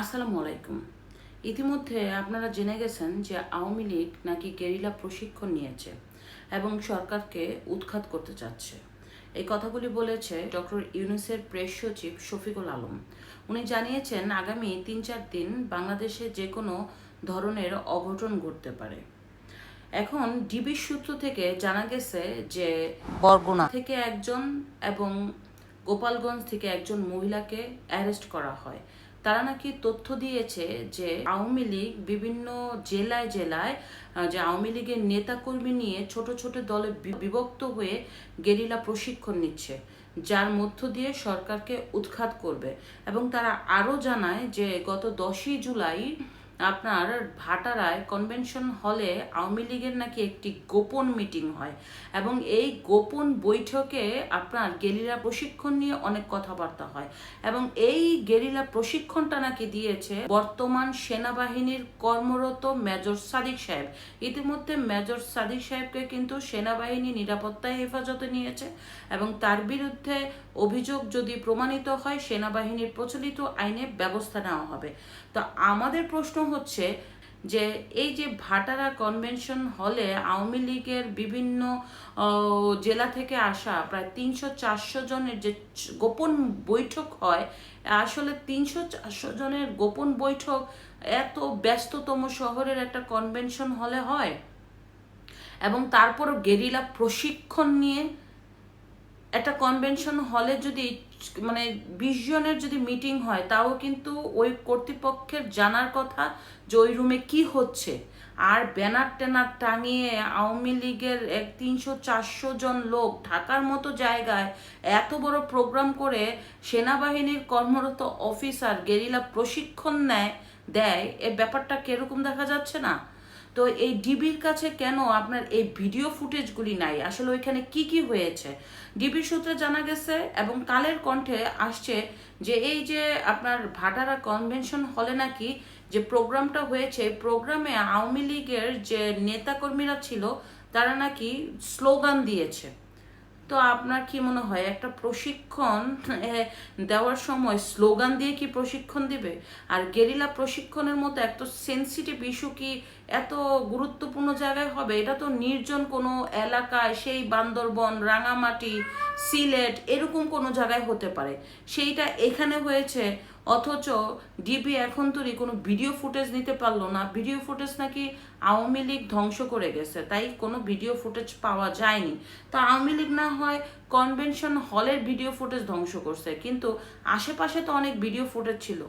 আসসালামু আলাইকুম। ইতিমধ্যে আপনারা জেনে গেছেন যে আওয়ামী লীগ নাকি গেরিলা প্রশিক্ষণ নিয়েছে এবং সরকারকে উৎখাত করতে চাচ্ছে। এই কথাগুলি বলেছে ডক্টর ইউনুসের প্রেস সচিব শফিকুল আলম। উনি জানিয়েছেন আগামী তিন চার দিন বাংলাদেশে যে কোনো ধরনের অঘটন ঘটতে পারে। এখন ডিবির সূত্র থেকে জানা গেছে যে বরগুনা থেকে একজন এবং গোপালগঞ্জ থেকে একজন মহিলাকে অ্যারেস্ট করা হয়। তারা নাকি তথ্য দিয়েছে যে আওয়ামী লীগ বিভিন্ন জেলায় জেলায় যে আওয়ামী লীগের নেতাকর্মী নিয়ে ছোট ছোট দলে বিভক্ত হয়ে গেরিলা প্রশিক্ষণ নিচ্ছে, যার মধ্য দিয়ে সরকারকে উৎখাত করবে। এবং তারা আরও জানায় যে গত দশই জুলাই আপনার ভাটারায় কনভেনশন হলে আওয়ামী লীগের নাকি একটি গোপন মিটিং হয় এবং এই গোপন বৈঠকে আপনার গেরিলা প্রশিক্ষণ নিয়ে অনেক কথাবার্তা হয় এবং এই গেরিলা প্রশিক্ষণটা নাকি দিয়েছে বর্তমান সেনাবাহিনীর কর্মরত মেজর সাদিক সাহেব। ইতিমধ্যে মেজর সাদিক সাহেবকে কিন্তু সেনাবাহিনী নিরাপত্তায় হেফাজতে নিয়েছে এবং তার বিরুদ্ধে অভিযোগ যদি প্রমাণিত হয়, সেনাবাহিনীর প্রচলিত আইনে ব্যবস্থা নেওয়া হবে। তো আমাদের প্রশ্ন হচ্ছে যে এই যে ভাটারা কনভেনশন হলে আওয়ামী লীগের বিভিন্ন জেলা থেকে আসা প্রায় তিনশো চারশো জনের যে গোপন বৈঠক হয়, আসলে তিনশো চারশো জনের গোপন বৈঠক এত ব্যস্ততম শহরের একটা কনভেনশন হলে হয়? এবং তারপরও গেরিলা প্রশিক্ষণ নিয়ে একটা কনভেনশন হলে যদি মানে বিশ জনের যদি মিটিং হয়, তাও কিন্তু ওই কর্তৃপক্ষের জানার কথা যে ওই রুমে কি হচ্ছে। আর ব্যানার ট্যানার টাঙিয়ে আওয়ামী লীগের এক তিনশো চারশো জন লোক ঢাকার মতো জায়গায় এত বড় প্রোগ্রাম করে সেনাবাহিনীর কর্মরত অফিসার গেরিলা প্রশিক্ষণ নেয়, দেয়, এ ব্যাপারটা কীরকম দেখা যাচ্ছে না? তো এই ডিবির কাছে কেন আপনার এই ভিডিও ফুটেজগুলি নাই? আসলে ওইখানে কি কি হয়েছে? ডিবির সূত্রে জানা গেছে এবং কালের কণ্ঠে আসছে যে এই যে আপনার ভাটারা কনভেনশন হলে নাকি যে প্রোগ্রামটা হয়েছে, প্রোগ্রামে আওয়ামী লীগের যে নেতাকর্মীরা ছিল, তারা নাকি স্লোগান দিয়েছে। তো আপনার কি মনে হয়, একটা প্রশিক্ষণ দেওয়ার সময় স্লোগান দিয়ে কি প্রশিক্ষণ দিবে? আর গেরিলা প্রশিক্ষণের মতো এত সেন্সিটিভ ইস্যু কি এত গুরুত্বপূর্ণ জায়গায় হবে? এটা তো নির্জন কোনো এলাকায়, সেই বান্দরবন, রাঙামাটি, সিলেট, এরকম কোনো জায়গায় হতে পারে। সেইটা এখানে হয়েছে অথচ ডিবি এখন তোরই কোনো ভিডিও ফুটেজ নিতে পারল না। ভিডিও ফুটেজ নাকি আওয়ামী লীগ ধ্বংস করে গেছে, তাই কোনো ভিডিও ফুটেজ পাওয়া যায়নি। তো আওয়ামী লীগ না হয় কনভেনশন হলের ভিডিও ফুটেজ ধ্বংস করছে, কিন্তু আশেপাশে তো অনেক ভিডিও ফুটেজ ছিল।